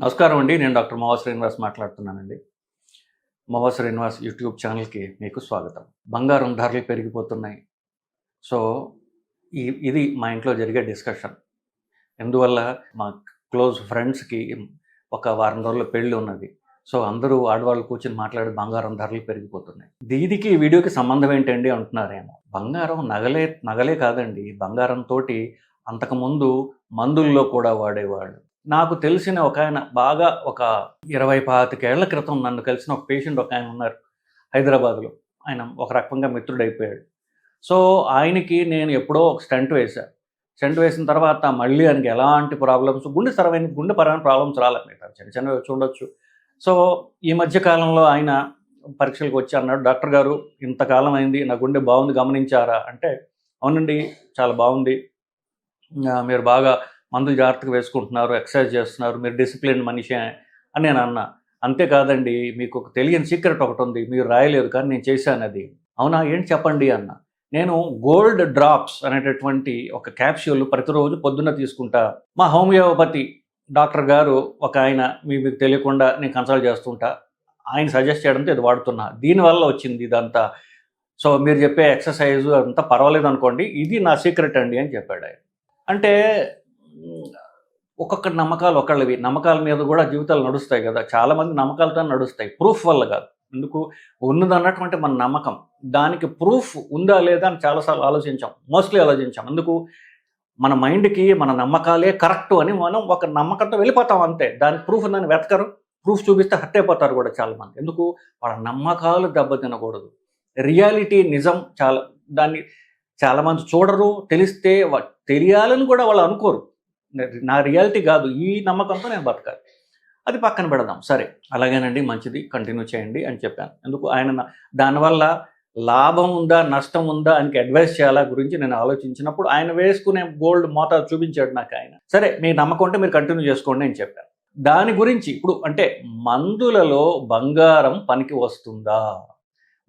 నమస్కారం అండి. నేను డాక్టర్ మోహా శ్రీనివాస్ మాట్లాడుతున్నానండి. మోహా శ్రీనివాస్ యూట్యూబ్ ఛానల్కి మీకు స్వాగతం. బంగారం ధరలు పెరిగిపోతున్నాయి. సో ఈ ఇది మా ఇంట్లో జరిగే డిస్కషన్. ఎందువల్ల మా క్లోజ్ ఫ్రెండ్స్కి ఒక వారం రోజుల పెళ్ళి ఉన్నది. సో అందరూ ఆడవాళ్ళు కూర్చొని మాట్లాడి బంగారం ధరలు పెరిగిపోతున్నాయి. దీనికి ఈ వీడియోకి సంబంధం ఏంటండి అంటున్నారేమో. బంగారం నగలే నగలే కాదండి. బంగారంతో అంతకుముందు మందుల్లో కూడా వాడేవాళ్ళు. నాకు తెలిసిన ఒక ఆయన బాగా ఒక ఇరవై పాతికేళ్ళ క్రితం నన్ను కలిసిన ఒక పేషెంట్ ఒక ఆయన ఉన్నారు హైదరాబాద్లో. ఆయన ఒక రకంగా మిత్రుడైపోయాడు. సో ఆయనకి నేను ఎప్పుడో ఒక స్టంట్ వేశాను స్టంట్ వేసిన తర్వాత మళ్ళీ ఆయనకి ఎలాంటి ప్రాబ్లమ్స్ గుండె సరవైన గుండె పరమైన ప్రాబ్లమ్స్ రాలేదు. చిన్న చిన్నవి చూడొచ్చు సో ఈ మధ్య కాలంలో ఆయన పరీక్షలకు వచ్చి అన్నాడు డాక్టర్ గారు ఇంతకాలం అయింది నా గుండె బాగుంది గమనించారా? అంటే అవునండి చాలా బాగుంది. మీరు బాగా మందులు జాగ్రత్తగా వేసుకుంటున్నారు ఎక్సర్సైజ్ చేస్తున్నారు మీరు డిసిప్లిన్ మనిషి అని నేను అన్నా. అంతేకాదండి మీకు ఒక తెలియని సీక్రెట్ ఒకటి ఉంది మీరు రాయలేదు కానీ నేను చేశాను అది. అవునా? ఏంటి చెప్పండి అన్న. నేను గోల్డ్ డ్రాప్స్ అనేటటువంటి ఒక క్యాప్సూల్ ప్రతిరోజు పొద్దున్న తీసుకుంటా. మా హోమియోపతి డాక్టర్ గారు ఒక ఆయన మీ మీకు తెలియకుండా నేను కన్సల్ట్ చేస్తుంటా. ఆయన సజెస్ట్ చేయడంతో ఇది వాడుతున్నా. దీనివల్ల వచ్చింది ఇదంతా. సో మీరు చెప్పే ఎక్సర్సైజ్ అంతా పర్వాలేదు అనుకోండి ఇది నా సీక్రెట్ అండి అని చెప్పాడు ఆయన. అంటే ఒక్కొక్కటి ఒక్కొక్క నమ్మకాలు ఒకళ్ళవి. నమ్మకాల మీద కూడా జీవితాలు నడుస్తాయి కదా. చాలామంది నమ్మకాలతో నడుస్తాయి. ప్రూఫ్ వల్ల కాదు. ఎందుకు? ఉన్నది అన్నటువంటి మన నమ్మకం. దానికి ప్రూఫ్ ఉందా లేదా అని చాలాసార్లు ఆలోచించాం. మోస్ట్లీ ఆలోచించాం. ఎందుకు? మన మైండ్కి మన నమ్మకాలే కరెక్ట్ అని మనం ఒక నమ్మకంతో వెళ్ళిపోతాం అంతే. దాని ప్రూఫ్ ఉందని వెతకరు. ప్రూఫ్ చూపిస్తే హర్ట్ అయిపోతారు కూడా చాలామంది. ఎందుకు? వాళ్ళ నమ్మకాలు దెబ్బతినకూడదు. రియాలిటీ నిజం చాలా దాన్ని చాలామంది చూడరు తెలిస్తే తెలియాలని కూడా వాళ్ళు అనుకోరు. నా రియాలిటీ కాదు ఈ నమ్మకంతో నేను బతకాలి. అది పక్కన పెడదాం. సరే అలాగేనండి మంచిది కంటిన్యూ చేయండి అని చెప్పాను. ఎందుకు? ఆయన దానివల్ల లాభం ఉందా నష్టం ఉందా ఆయనకి అడ్వైస్ చేయాలా గురించి నేను ఆలోచించినప్పుడు ఆయన వేసుకునే గోల్డ్ మోతాదు చూపించాడు నాకు ఆయన. సరే మీ నమ్మకం ఉంటే మీరు కంటిన్యూ చేసుకోండి అని చెప్పాను. దాని గురించి ఇప్పుడు అంటే మందులలో బంగారం పనికి వస్తుందా?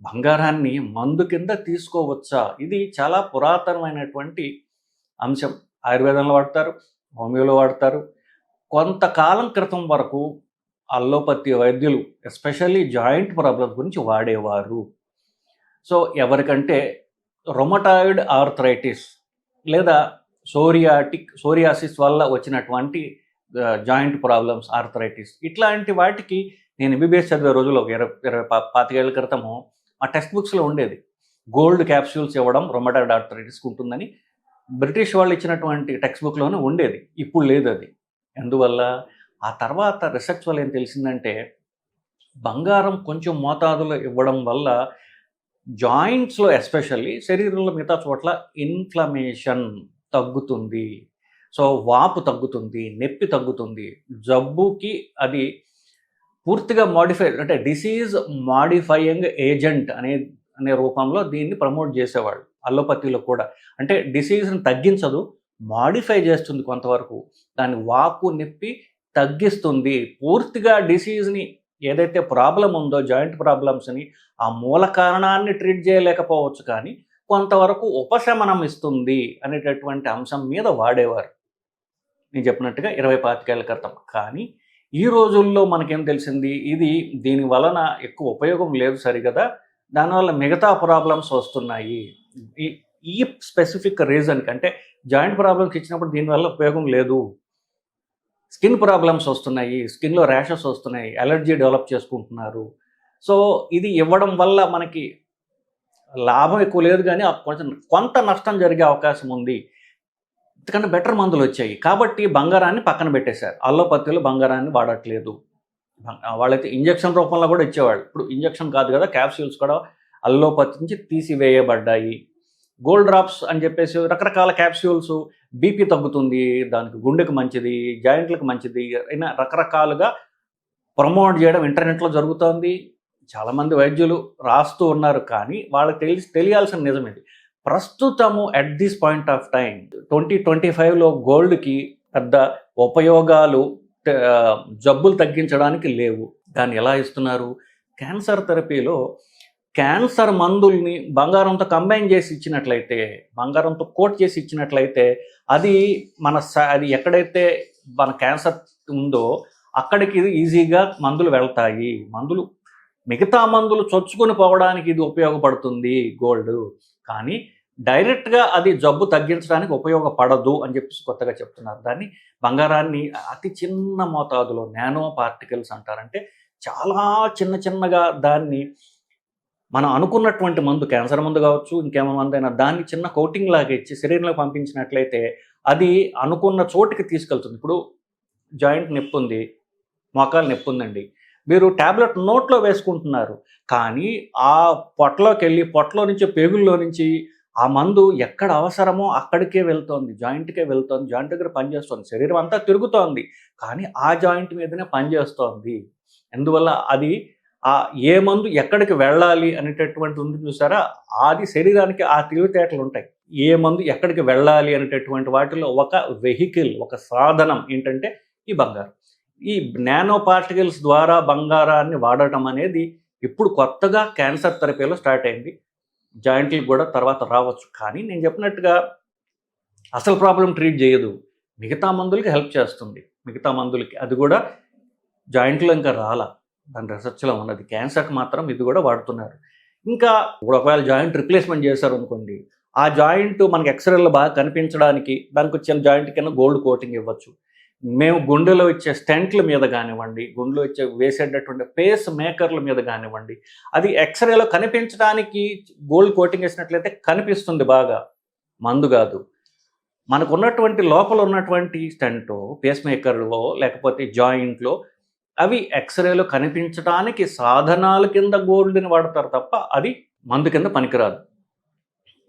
బంగారాన్ని మందు కింద తీసుకోవచ్చా? ఇది చాలా పురాతనమైనటువంటి అంశం. ఆయుర్వేదంలో వాడతారు. హోమియోలో వాడతారు. కొంతకాలం క్రితం వరకు అల్లోపతి వైద్యులు ఎస్పెషల్లీ జాయింట్ ప్రాబ్లమ్స్ గురించి వాడేవారు. సో ఎవరికంటే రొమటాయిడ్ ఆర్థరైటిస్ లేదా సోరియాటిక్ సోరియాసిస్ వల్ల వచ్చినటువంటి జాయింట్ ప్రాబ్లమ్స్ ఆర్థరైటిస్ ఇట్లాంటి వాటికి నేను ఎంబీబీఎస్ చదివే రోజుల్లో ఒక ఇరవై ఇరవై పాతికేళ్ళ క్రితము మా టెక్స్ట్ బుక్స్లో ఉండేది. గోల్డ్ క్యాప్సూల్స్ ఇవ్వడం రొమటాయిడ్ ఆర్థరైటిస్కి ఉంటుందని బ్రిటిష్ వాళ్ళు ఇచ్చినటువంటి టెక్స్ట్ బుక్లోనే ఉండేది. ఇప్పుడు లేదు అది. ఎందువల్ల? ఆ తర్వాత రీసెర్చ్ వల్ల ఏం తెలిసిందంటే బంగారం కొంచెం మోతాదులో ఇవ్వడం వల్ల జాయింట్స్లో ఎస్పెషల్లీ శరీరంలో మిగతా చోట్ల ఇన్ఫ్లమేషన్ తగ్గుతుంది. సో వాపు తగ్గుతుంది నొప్పి తగ్గుతుంది. జబ్బుకి అది పూర్తిగా మాడిఫై అంటే డిసీజ్ మాడిఫైయింగ్ ఏజెంట్ అనే అనే రూపంలో దీన్ని ప్రమోట్ చేసేవాళ్ళు. అల్లోపతిలో కూడా. అంటే డిసీజ్ని తగ్గించదు మాడిఫై చేస్తుంది కొంతవరకు. దాని వాపు నొప్పి తగ్గిస్తుంది. పూర్తిగా డిసీజ్ని ఏదైతే ప్రాబ్లం ఉందో జాయింట్ ప్రాబ్లమ్స్ని ఆ మూల కారణాన్ని ట్రీట్ చేయలేకపోవచ్చు కానీ కొంతవరకు ఉపశమనం ఇస్తుంది అనేటటువంటి అంశం మీద వాడేవారు. నేను చెప్పినట్టుగా ఇరవై పాతికేళ్ళ క్రితం. కానీ ఈ రోజుల్లో మనకేం తెలిసింది? ఇది దీని వలన ఎక్కువ ఉపయోగం లేదు సరిగదా? దానివల్ల మిగతా ప్రాబ్లమ్స్ వస్తున్నాయి. ఈ ఈ స్పెసిఫిక్ రీజన్కి అంటే జాయింట్ ప్రాబ్లమ్స్ ఇచ్చినప్పుడు దీనివల్ల ఉపయోగం లేదు. స్కిన్ ప్రాబ్లమ్స్ వస్తున్నాయి స్కిన్లో ర్యాషెస్ వస్తున్నాయి అలర్జీ డెవలప్ చేసుకుంటున్నారు. సో ఇది ఇవ్వడం వల్ల మనకి లాభం ఎక్కువ లేదు కానీ కొంచెం కొంత నష్టం జరిగే అవకాశం ఉంది. ఎందుకంటే బెటర్ మందులు వచ్చాయి. కాబట్టి బంగారాన్ని పక్కన పెట్టేశారు. అల్లోపతిలో బంగారాన్ని వాడట్లేదు. వాళ్ళైతే ఇంజక్షన్ రూపంలో కూడా ఇచ్చేవాళ్ళు. ఇప్పుడు ఇంజక్షన్ కాదు కదా క్యాప్సూల్స్ కూడా అల్లోపతి నుంచి తీసివేయబడ్డాయి. గోల్డ్ డ్రాప్స్ అని చెప్పేసి రకరకాల క్యాప్సూల్స్ బీపీ తగ్గుతుంది దానికి గుండెకు మంచిది జాయింట్లకు మంచిది అయినా రకరకాలుగా ప్రమోట్ చేయడం ఇంటర్నెట్లో జరుగుతోంది. చాలామంది వైద్యులు రాస్తూ ఉన్నారు కానీ వాళ్ళకి తెలిసి తెలియాల్సిన నిజం ఇది. ప్రస్తుతము at this point of time twenty twenty ఫైవ్లో గోల్డ్కి పెద్ద ఉపయోగాలు జబ్బులు తగ్గించడానికి లేవు. దాన్ని ఎలా ఇస్తున్నారు? క్యాన్సర్ థెరపీలో క్యాన్సర్ మందుల్ని బంగారంతో కంబైన్ చేసి ఇచ్చినట్లయితే బంగారంతో కోట్ చేసి ఇచ్చినట్లయితే అది మన స- అది ఎక్కడైతే మన క్యాన్సర్ ఉందో అక్కడికి ఇది ఈజీగా మందులు వెళ్తాయి. మందులు మిగతా మందులు చొచ్చుకొని పోవడానికి ఇది ఉపయోగపడుతుంది గోల్డ్. కానీ డైరెక్ట్గా అది జబ్బు తగ్గించడానికి ఉపయోగపడదు అని చెప్పేసి కొత్తగా చెప్తున్నారు. దాన్ని బంగారాన్ని అతి చిన్న మోతాదులో నానో పార్టికల్స్ అంటారంటే చాలా చిన్న చిన్నగా దాన్ని మనం అనుకున్నటువంటి మందు క్యాన్సర్ మందు కావచ్చు ఇంకేమో మందైనా దాన్ని చిన్న కోటింగ్ లాగా ఇచ్చి శరీరంలోకి పంపించినట్లయితే అది అనుకున్న చోటుకి తీసుకెళ్తుంది. ఇప్పుడు జాయింట్ నొప్పి ఉంది మోకాలు నొప్పి ఉందండి. మీరు ట్యాబ్లెట్ నోట్లో వేసుకుంటున్నారు. కానీ ఆ పొట్టలోకి వెళ్ళి పొట్టలో నుంచి పేగుల్లో నుంచి ఆ మందు ఎక్కడ అవసరమో అక్కడికే వెళ్తోంది జాయింట్కే వెళ్తోంది జాయింట్ దగ్గర పనిచేస్తుంది. శరీరం అంతా తిరుగుతోంది కానీ ఆ జాయింట్ మీదనే పనిచేస్తోంది. అందువల్ల అది ఆ ఏ మందు ఎక్కడికి వెళ్ళాలి అనేటటువంటి ఉంది చూసారా? అది శరీరానికి ఆ తెలివితేటలు ఉంటాయి. ఏ మందు ఎక్కడికి వెళ్ళాలి అనేటటువంటి వాటిలో ఒక వెహికల్ ఒక సాధనం ఏంటంటే ఈ బంగారం. ఈ నానో పార్టికల్స్ ద్వారా బంగారాన్ని వాడటం అనేది ఇప్పుడు కొత్తగా క్యాన్సర్ థెరపీలో స్టార్ట్ అయింది. జాయింట్లకు కూడా తర్వాత రావచ్చు. కానీ నేను చెప్పినట్టుగా అసలు ప్రాబ్లం ట్రీట్ చేయదు. మిగతా మందులకి హెల్ప్ చేస్తుంది. మిగతా మందులకి అది కూడా జాయింట్లో ఇంకా రాలా. దాని రీసెర్చ్లో ఉన్నది. క్యాన్సర్కి మాత్రం ఇది కూడా వాడుతున్నారు. ఇంకా ఇప్పుడు ఒకవేళ జాయింట్ రిప్లేస్మెంట్ చేశారు అనుకోండి ఆ జాయింట్ మనకి ఎక్స్రేలో బాగా కనిపించడానికి దానికి వచ్చిన జాయింట్ కింద గోల్డ్ కోటింగ్ ఇవ్వచ్చు. మేము గుండెలో ఇచ్చే స్టెంట్ల మీద కానివ్వండి గుండెలో ఇచ్చే వేసేటటువంటి పేస్ మేకర్ల మీద కానివ్వండి అది ఎక్స్రేలో కనిపించడానికి గోల్డ్ కోటింగ్ వేసినట్లయితే కనిపిస్తుంది బాగా. మందు కాదు. మనకు ఉన్నటువంటి లోపల ఉన్నటువంటి స్టెంటో పేస్ మేకర్లో లేకపోతే జాయింట్లో అవి ఎక్స్రేలో కనిపించడానికి సాధనాల కింద గోల్డ్ని వాడతారు తప్ప అది మందు కింద పనికిరాదు.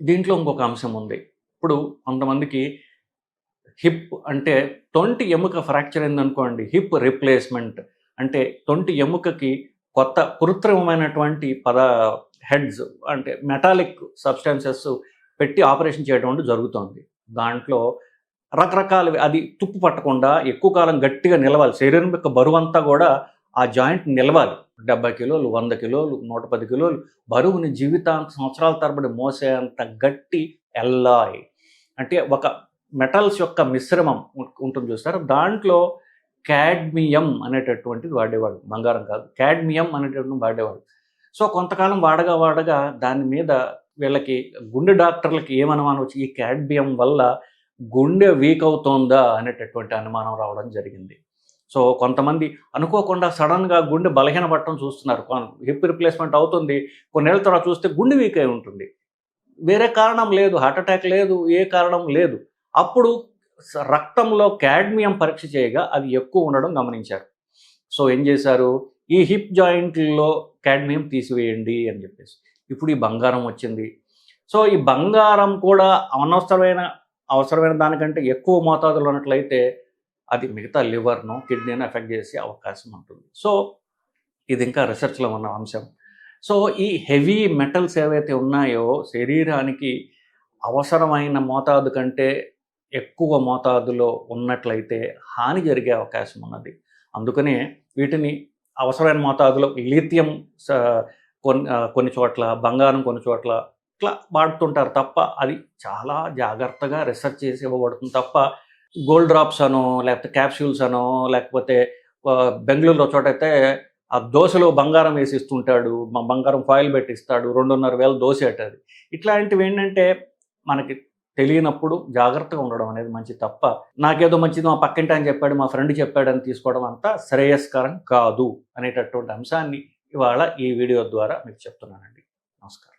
దీంట్లో ఇంకొక అంశం ఉంది. ఇప్పుడు కొంతమందికి హిప్ అంటే తొంటి ఎముక ఫ్రాక్చర్ అయిందనుకోండి హిప్ రిప్లేస్మెంట్ అంటే తొంటి ఎముకకి కొత్త కృత్రిమమైనటువంటి పద హెడ్స్ అంటే మెటాలిక్ సబ్స్టాన్సెస్ పెట్టి ఆపరేషన్ చేయడం జరుగుతోంది. దాంట్లో రకరకాల అది తుప్పు పట్టకుండా ఎక్కువ కాలం గట్టిగా నిలవాలి. శరీరం యొక్క బరువు అంతా కూడా ఆ జాయింట్ నిలవాలి. డెబ్బై కిలోలు వంద కిలోలు నూట పది కిలోలు బరువుని జీవితాంత సంవత్సరాల తరబడి మోసేంత గట్టి ఎల్లాయ్ అంటే ఒక మెటల్స్ యొక్క మిశ్రమం ఉంటుంది చూస్తారు దాంట్లో క్యాడ్మియం అనేటటువంటిది వాడేవాడు బంగారం కాదు. క్యాడ్మియం అనేటటువంటి వాడేవాడు సో కొంతకాలం వాడగా వాడగా దాని మీద వీళ్ళకి గుండె డాక్టర్లకి ఏమనుమానం వచ్చి ఈ క్యాడ్మియం వల్ల గుండె వీక్ అవుతోందా అనేటటువంటి అనుమానం రావడం జరిగింది. సో కొంతమంది అనుకోకుండా సడన్గా గుండె బలహీనపడటం చూస్తున్నారు. హిప్ రిప్లేస్మెంట్ అవుతుంది. కొన్నేళ్ళ తర్వాత చూస్తే గుండె వీక్ అయి ఉంటుంది. వేరే కారణం లేదు. హార్ట్ అటాక్ లేదు. ఏ కారణం లేదు. అప్పుడు రక్తంలో క్యాడ్మియం పరీక్ష చేయగా అది ఎక్కువ ఉండడం గమనించారు. సో ఏం చేశారు? ఈ హిప్ జాయింట్లో క్యాడ్మియం తీసివేయండి అని చెప్పేసి. ఇప్పుడు ఈ బంగారం వచ్చింది. సో ఈ బంగారం కూడా అనవసరమైన అవసరమైన దానికంటే ఎక్కువ మోతాదులో ఉన్నట్లయితే అది మిగతా లివర్ను కిడ్నీని ఎఫెక్ట్ చేసే అవకాశం ఉంటుంది. సో ఇది ఇంకా రీసెర్చ్లో ఉన్న అంశం. సో ఈ హెవీ మెటల్స్ ఏవైతే ఉన్నాయో శరీరానికి అవసరమైన మోతాదు కంటే ఎక్కువ మోతాదులో ఉన్నట్లయితే హాని జరిగే అవకాశం ఉన్నది. అందుకనే వీటిని అవసరమైన మోతాదులో లిథియం కొన్ని కొన్ని చోట్ల బంగారం కొన్ని చోట్ల ఇట్లా వాడుతుంటారు తప్ప అది చాలా జాగ్రత్తగా రీసెర్చ్ చేసి ఇవ్వబడుతుంది తప్ప గోల్డ్ డ్రాప్స్ అనో లేకపోతే క్యాప్సూల్స్ అనో లేకపోతే బెంగళూరులో చోటైతే ఆ దోశలో బంగారం వేసి ఇస్తుంటాడు మా బంగారం ఫాయిల్ పెట్టిస్తాడు రెండున్నర వేల దోశ అది. ఇట్లాంటివి ఏంటంటే మనకి తెలియనప్పుడు జాగ్రత్తగా ఉండడం అనేది మంచి తప్ప నాకేదో మంచిది మా పక్కింటి అని చెప్పాడు మా ఫ్రెండ్ చెప్పాడు అని తీసుకోవడం అంతా శ్రేయస్కరం కాదు అనేటటువంటి అంశాన్ని ఇవాళ ఈ వీడియో ద్వారా మీకు చెప్తున్నానండి. నమస్కారం.